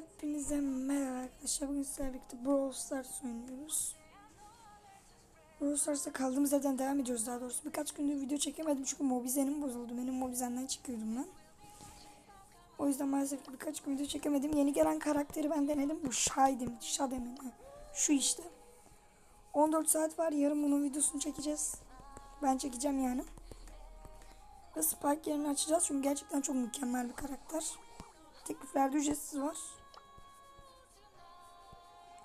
Hepinize merhaba arkadaşlar. Bugün sizlerle birlikte Brawl Stars oynuyoruz. Brawl Stars'ta kaldığımız yerden devam ediyoruz daha doğrusu. Birkaç gündür video çekemedim çünkü Mobizen'im bozuldu. Benim Mobizen'den çıkıyordum ben. O yüzden maalesef ki birkaç gün video çekemedim. Yeni gelen karakteri ben denedim. Bu Shadem, Shadem'in. ha. Şu işte. 14 saat var. Yarın bunun videosunu çekeceğiz. Ben çekeceğim yani. Ve Spike yerini açacağız çünkü gerçekten çok mükemmel bir karakter. Tekliflerde ücretsiz var.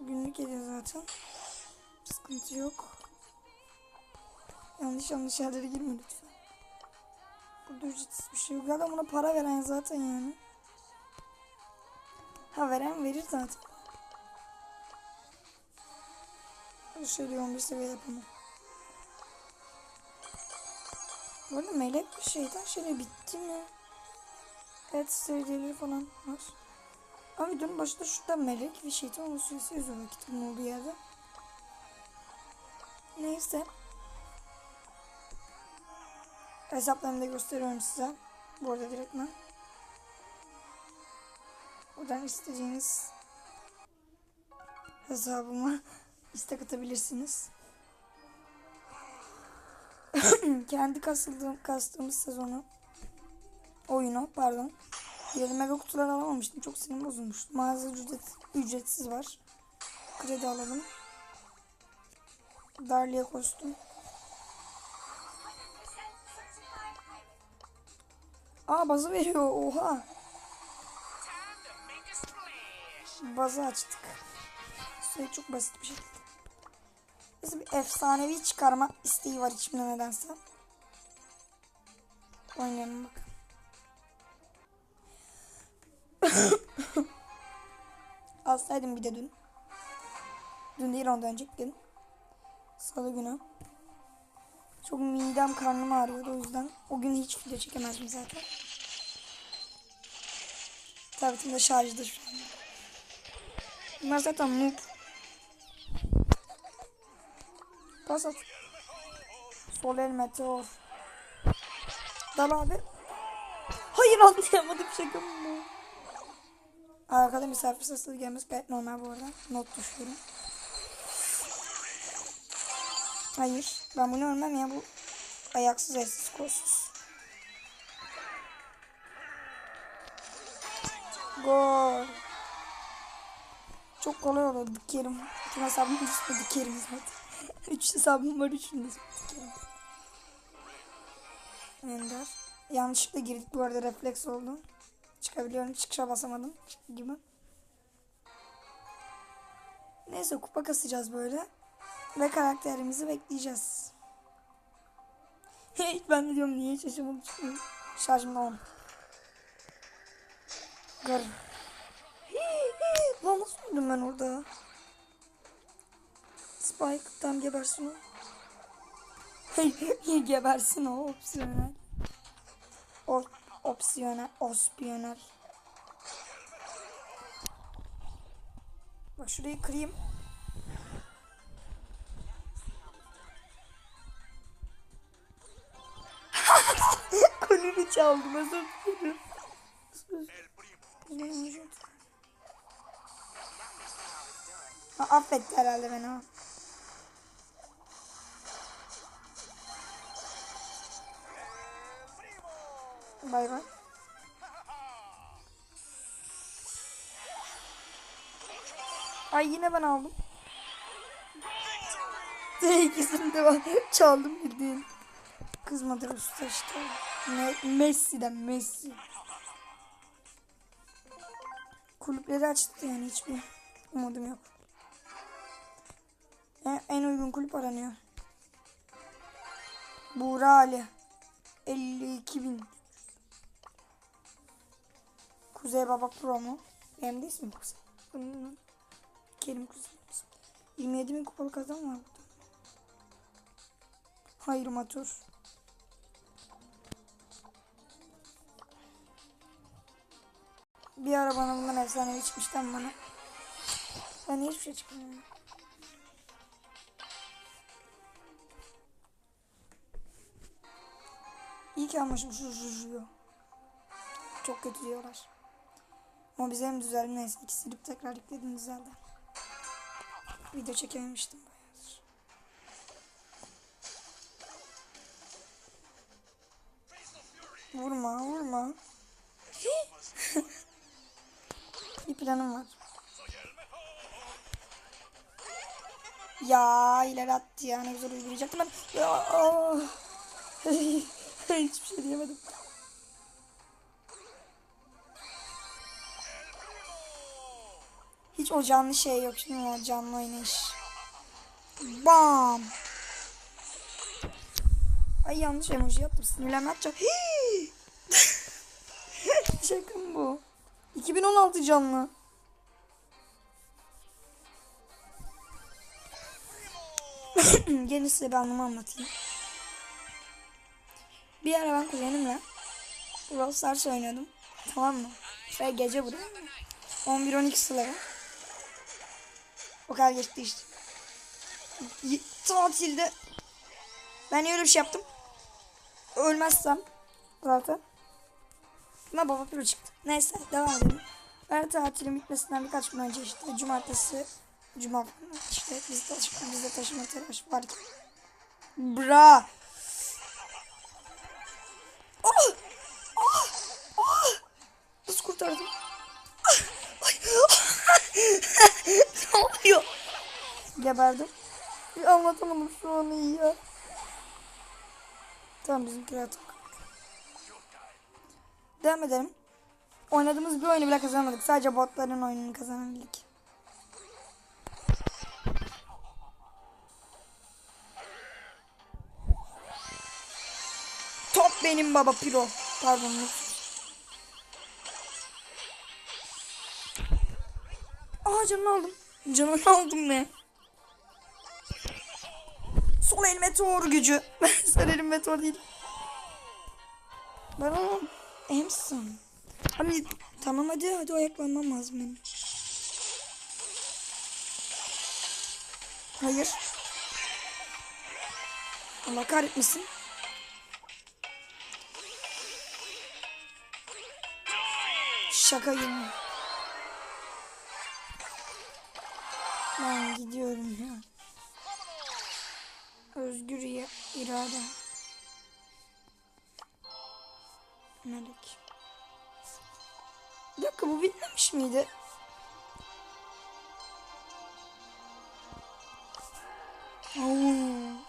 Günlük ediyor zaten. Sıkıntı yok. Yanlış yanlış yerlere girme lütfen. Burada ücretsiz bir şey yok. Da buna para veren zaten yani. Ha veren verir zaten. Şöyle 11 seviye yapalım. Bu arada melek bir şeyden şöyle bitti mi? Evet serileri falan var. Ama videonun başında şurada melek şeydi. Onun süresi yazıyor vakitimin olduğu yerde. Neyse. Hesaplarımı da gösteriyorum size. Bu arada direktmen. Buradan istediğiniz hesabıma istek atabilirsiniz. Kendi kasıldığım, kastığımız sezonu oyunu pardon. Yeni mega kutuları alamamıştım. Çok sinirim bozulmuştu. Mağaza ücret, ücretsiz var. Kredi alalım. Darliye kostüm. Aa bazı veriyor. Oha. Bazı açtık. Şey çok basit bir şekilde. Neyse bir efsanevi çıkarma isteği var içimde nedense. Oynayalım bak. Alsaydım bir de dün. Dün değil ondan önceki gün. Salı günü. Çok midem karnım ağrıyordu o yüzden. O gün hiç video çekemezdim zaten. Tabletim de şarjda şu an. Bunlar zaten noob. Pas at. Sol el meteor. Dal abi. Hayır anlayamadım şaka? Arkada misafir sesleri gelmesi gayet normal bu arada. Not düşüyorum. Hayır. Ben bunu ölmem ya bu ayaksız elsiz kolsuz. Gol. Çok kolay oldu dikerim. Bütün hesabımın üstüne dikerim zaten. Üç hesabım var üçünde dikerim. Ender. Yanlışlıkla girdik bu arada refleks oldu. Çıkabiliyorum. Çıkışa basamadım. Gibi. Neyse kupa kasacağız böyle. Ve karakterimizi bekleyeceğiz. ben de diyorum niye şaşırmadım çıkmıyor. Şarjım da on. Gör. Lan nasıl öldüm ben orada? Spike'dan gebersin o. Hey, gebersin o opsiyonel. O, opsiyonel, ospiyonel. Bak şurayı kırayım. Kolunu çaldım özür dilerim. Affetti herhalde beni. Bay bay. Ay yine ben aldım. İkisini de ben çaldım bildiğin. Kızmadır usta işte. Me Messi'den Messi. Kulüpleri açtı yani hiçbir umudum yok. En, en uygun kulüp aranıyor. Buğra Ali. 52 bin. Kuzey Baba Pro mu? Benim de ismim Kuzey. Bunun Kerim Kuzey. 27 bin kupalık adam var burada. Hayır matör. Bir ara bana bundan efsanevi çıkmıştan bana. Ben hiçbir şey çıkmıyor. İyi ki almışım şu Juju'yu. Çok kötü diyorlar. Mobizelim düzeldi neyse. İki silip tekrar yükledim düzeldi. Video çekememiştim bayağıdır. Vurma vurma. Bir planım var. Ya ileri attı ya ne güzel uygulayacaktım ben. Ya, ah. Hiçbir şey diyemedim. Hiç o canlı şey yok şimdi o canlı oynayış. Bam. Ay yanlış emoji yaptım. Sinirlenme atacak. Şaka bu? 2016 canlı. Gelin size bir anlamı anlatayım. Bir ara ben kuzenimle Brawl Stars oynuyordum. Tamam mı? Ve gece bu. 11-12 sıraları. O kadar geçti işte. Y- Tatilde ben öyle bir şey yaptım. Ölmezsem zaten. Ama baba piro çıktı. Neyse devam edelim. Her tatilin bitmesinden birkaç gün önce işte cumartesi cuma işte biz taşıma, bizde taşıma telaş var. Bra. Oh! Oh! Oh! Nasıl kurtardım? Ah! Ay! ne oluyor? Geberdim. Bir anlatamadım şu an iyi ya. Tamam bizimkiler atak. Devam edelim. Oynadığımız bir oyunu bile kazanamadık. Sadece botların oyununu kazanabildik. Top benim baba piro. Pardon. Aa canını aldım. Canını aldım ne? Sol el meteor gücü. Sen elim meteor değil. Ben onu Emson. Abi tamam hadi hadi ayaklanmam lazım benim. Hayır. Allah kahretmesin. Şakayım. Ben gidiyorum ya. Özgür ya- irade. Melek. Bir dakika bu bitmemiş miydi?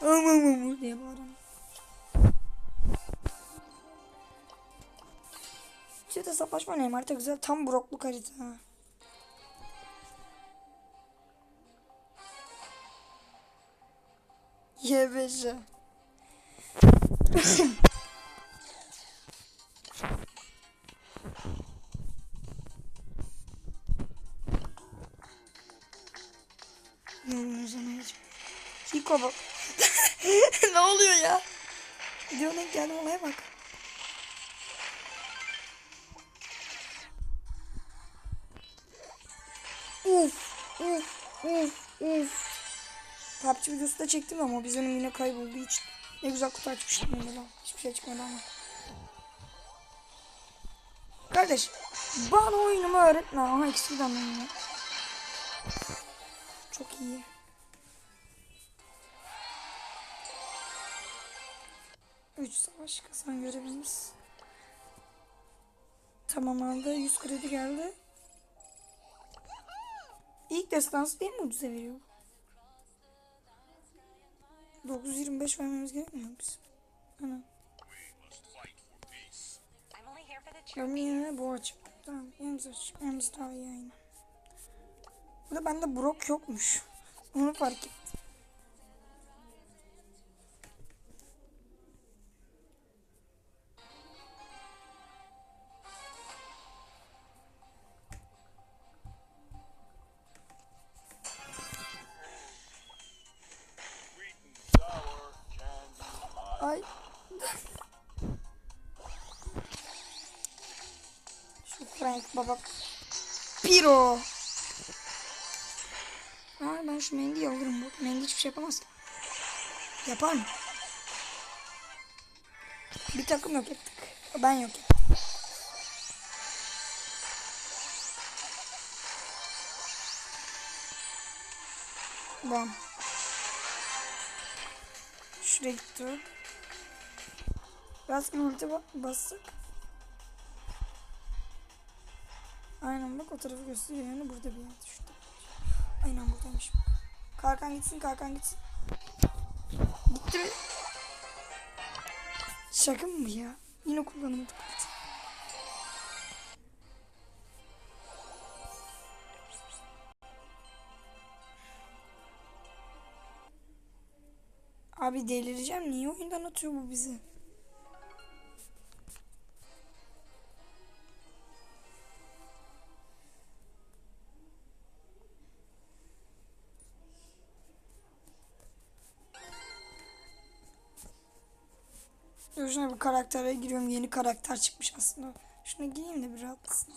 Aman diye bağırıyorum. Şey hesaplaşma oynayayım harita güzel tam brokluk harita. YBJ. Hiko ne oluyor ya? Video denk geldi olaya bak. PUBG videosu da çektim ama biz onun yine kaybolduğu için. Ne güzel kutu açmıştım lan. Hiçbir şey çıkmadı ama. Kardeş, bana oyunumu öğretme. Aha ikisi birden oynuyor. Çok iyi. Üç savaş kazan görevimiz. Tamamlandı. 100 kredi geldi. İlk destansı değil mi ucuza veriyor? 925 vermemiz gerekmiyor biz? Ana. Örneğin bu açık. Tamam. Emz açık. Emz daha iyi aynı. Burada bende brok yokmuş. Onu fark ettim. baba. Piro. Ay ben şu mendiyi alırım. Bu mendi hiçbir şey yapamaz. Yapar mı? Bir takım yok ettik. Ben yok ettim. Bam. Şuraya gitti. Rastgele ulti bastık. Aynen bak o tarafı gösteriyor yani burada bir yer düştü. Aynen buradaymış. Kalkan gitsin kalkan gitsin. Gitti mi? Şaka mı ya? Yine kullanamadık. Abi delireceğim. Niye oyundan atıyor bu bizi? Şuna bir karaktere giriyorum. Yeni karakter çıkmış aslında. Şuna gireyim de bir rahatlasın.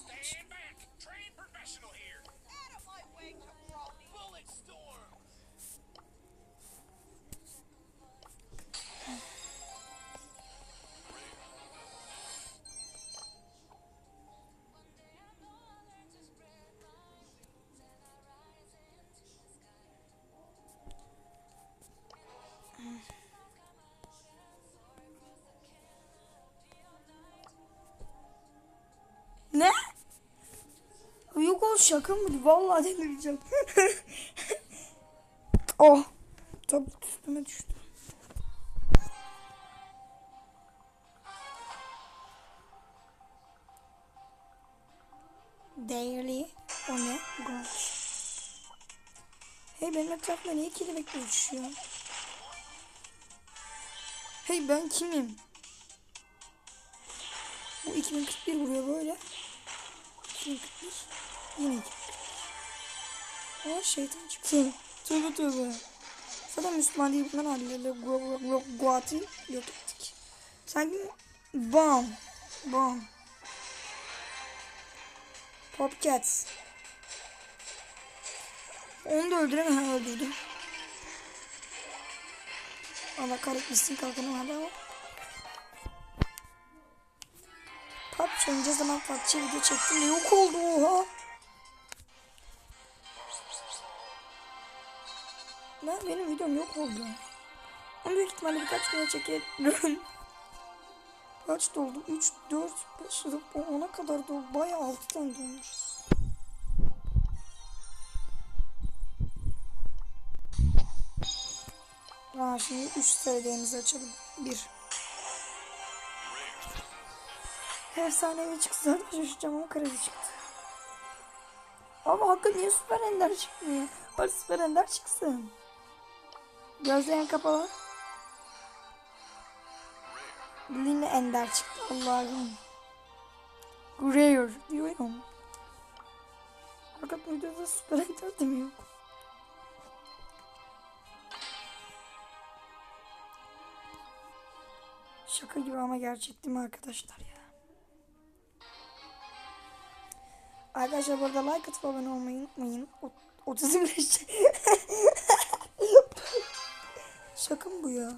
Şaka mı? Vallahi delireceğim. oh. Top üstüme düştü. Daily. O ne? Gosh. Hey benim etrafımda niye kelebekle uçuşuyor? Hey ben kimim? Bu 2041 vuruyor böyle. 2041. Yine 2041. Aa şeytan çıktı. Tövbe tövbe. Zaten Müslüman değil bunlar haliyle Guat'i yok ettik. Sanki bam bam. Popcats. Onu da öldüren ha öldürdü. Allah kahretmesin kalkanı vardı ama. PUBG oynayacağız zaman PUBG video çektim yok oldu oha. Ben benim videom yok oldu. Ama büyük ihtimalle birkaç güne çekerim. Kaç doldu? 3, 4, 5, 10'a kadar doldu. Bayağı 6 tane dolmuş. Aa, şimdi 3 sevdiğimizi açalım. 1. Efsanevi çıktı zaten şaşıracağım ama kredi çıktı. Ama hakkı niye süper ender çıkmıyor? Hadi süper ender çıksın. Gözlerin kapalı. Lina ender çıktı Allah'ım. Rare diyorum. Fakat videoda süper ender de mi yok? Şaka gibi ama gerçek değil mi arkadaşlar ya? Arkadaşlar burada like atıp abone olmayı unutmayın. O, otizmleşecek. Şaka mı bu ya?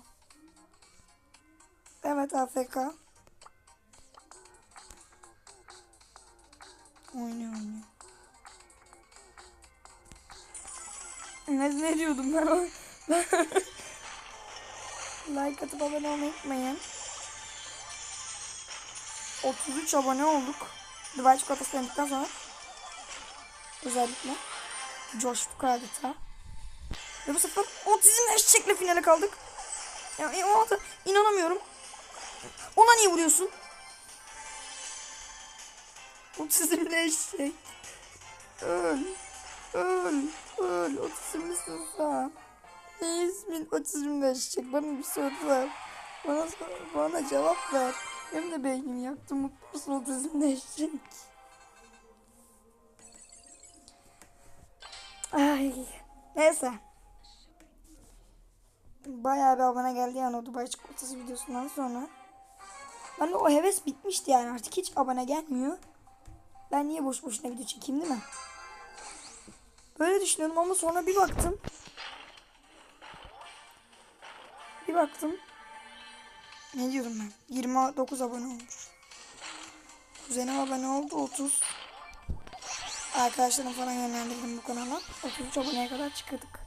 Evet AFK. Oynuyor oynuyor. Ne, ne diyordum ben? o- like atıp abone olmayı unutmayın. 33 abone olduk. Dubai çikolatası yendikten sonra. Özellikle. Coştuk adeta. Ve bu sefer otizmle eşekle finale kaldık. Ya, ya o da inanamıyorum. Ona niye vuruyorsun? Otizmli eşek. Öl. Öl. Öl. Otizmlisin sen. Ne ismin otizmli eşek? Bana bir soru ver. Bana, bana cevap ver. Hem de beynimi yaktı. Mutlu musun otizmli eşek? Ay. Neyse. Bayağı bir abone geldi yani o Dubai çikolatası videosundan sonra. Ben de o heves bitmişti yani artık hiç abone gelmiyor. Ben niye boş boşuna video çekeyim değil mi? Böyle düşünüyorum ama sonra bir baktım. Bir baktım. Ne diyorum ben? 29 abone olmuş. Kuzenim abone oldu 30. Arkadaşlarım falan yönlendirdim bu kanala. 33 aboneye kadar çıkırdık.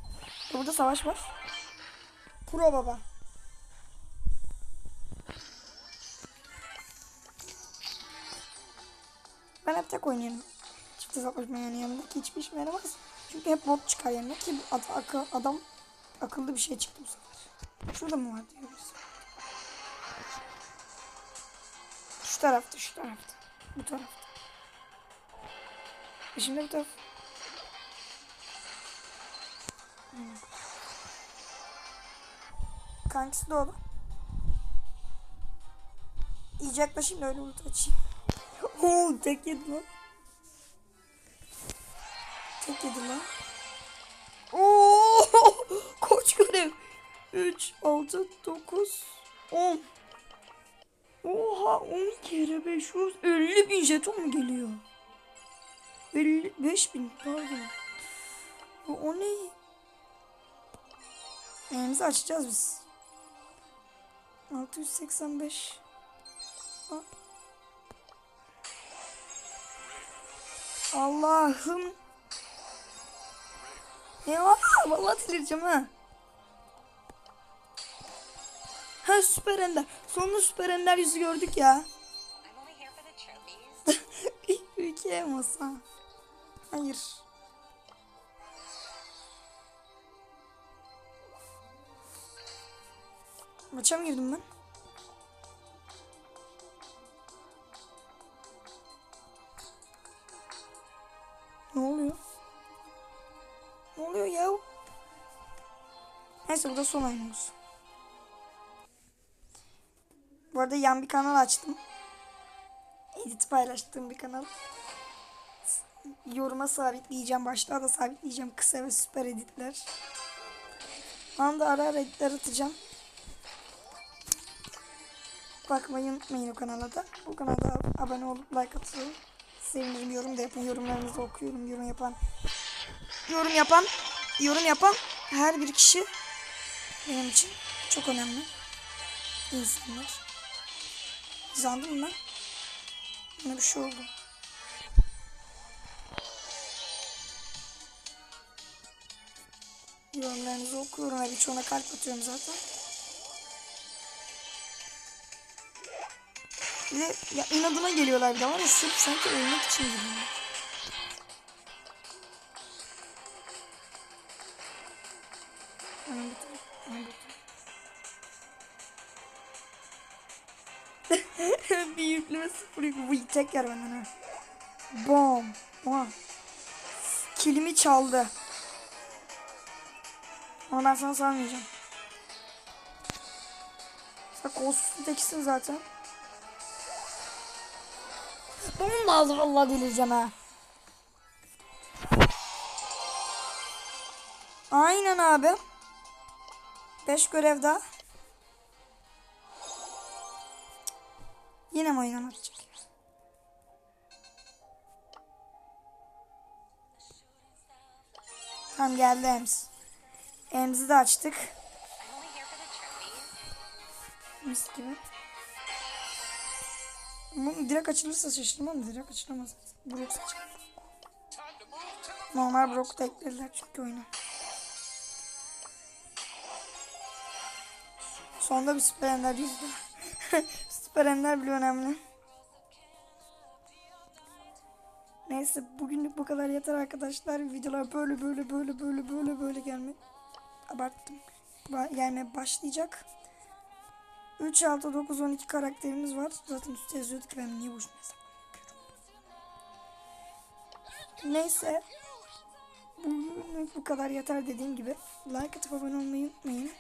Burada savaş var. Pro baba. Ben hep tek oynuyorum. Çift hesaplaşma yani yanındaki hiçbir işime yaramaz. Çünkü hep bot çıkar yanına ki ad- akı- adam akıllı bir şey çıktı bu sefer. Şurada mı var diyoruz. Şu tarafta, şu tarafta. Bu tarafta. E şimdi bu taraf. Kankisi doğdu. İyice yaklaşayım da öyle ulti açayım. Oo tek yedi lan. Tek yedi lan. Oo koç görev. 3, 6, 9, 10. Oha 10 kere 500 50 bin jeton mu geliyor? 55 bin pardon. O, o ne? Elimizi açacağız biz. 685. Ha. Allah'ım. Ya vallahi delireceğim ha. Ha süper ender. Sonunda süper ender yüzü gördük ya. Trophies. Ülkeye masa. Hayır. Maça mı girdim ben? Ne oluyor? Ne oluyor ya? Neyse bu da son oyunumuz. Bu arada yan bir kanal açtım. Edit paylaştığım bir kanal. Yoruma sabitleyeceğim. Başlığa da sabitleyeceğim. Kısa ve süper editler. Anda ara ara editler atacağım. Bakmayı unutmayın o kanala da. Bu kanala abone olup like atın. Sevinirim. Yorum da yapın. Yorumlarınızı okuyorum. Yorum yapan yorum yapan yorum yapan her bir kişi benim için çok önemli insanlar. Zandım mı? Bana bir şey oldu. Yorumlarınızı okuyorum ve birçoğuna kalp atıyorum zaten. Bir de ya inadına geliyorlar bir de var ya sırf sanki ölmek için geliyorlar. Hemen bir yükleme sıfır yükleme. Bu tek yer benden ha. Bom. Oha. Kilimi çaldı. Ama ben sana salmayacağım. Sen kolsuzun tekisin zaten. Bunun lazım Allah delireceğim ha. Aynen abi. 5 görev daha. Yine mi oynamak için? Tamam geldi Ems. Ems'i de açtık. Mis gibi. Bunu direkt açılırsa şaşırmam da direkt açılamaz. To the Normal Brock'u da eklediler çünkü oyuna. Sonunda bir süper ender yüzdü. süper ender bile önemli. Neyse bugünlük bu kadar yeter arkadaşlar. Videolar böyle böyle böyle böyle böyle böyle gelme. Abarttım. Ba- gelmeye başlayacak. 3, 6, 9, 12 karakterimiz var. Zaten üstte yazıyordu ki ben niye boşuna hesap Neyse. Bugünlük bu kadar yeter dediğim gibi. Like atıp abone olmayı unutmayın.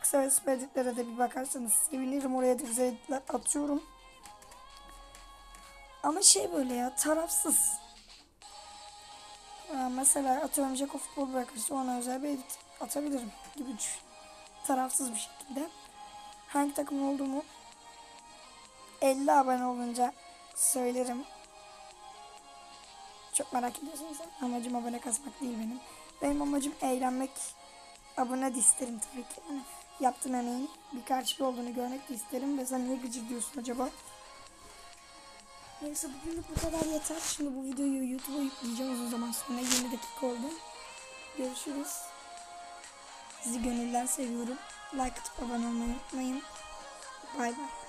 Kısa ve süper de bir bakarsanız sevinirim. Oraya da güzel atıyorum. Ama şey böyle ya tarafsız. Ya mesela atıyorum Jack of Futbol bırakırsa ona özel bir edit atabilirim gibi düşün. Tarafsız bir şekilde. Hangi takım olduğumu 50 abone olunca söylerim. Çok merak ediyorsunuz. Amacım abone kasmak değil benim. Benim amacım eğlenmek. Abone de isterim tabii ki. Yani yaptığım emeğin bir karşılığı olduğunu görmek de isterim. Ve sen niye gıcır diyorsun acaba? Neyse bugünlük bu kadar yeter. Şimdi bu videoyu YouTube'a yükleyeceğim uzun zaman sonra. 20 dakika oldu. Görüşürüz. Sizi gönülden seviyorum. Like atıp abone olmayı unutmayın. Bay bay.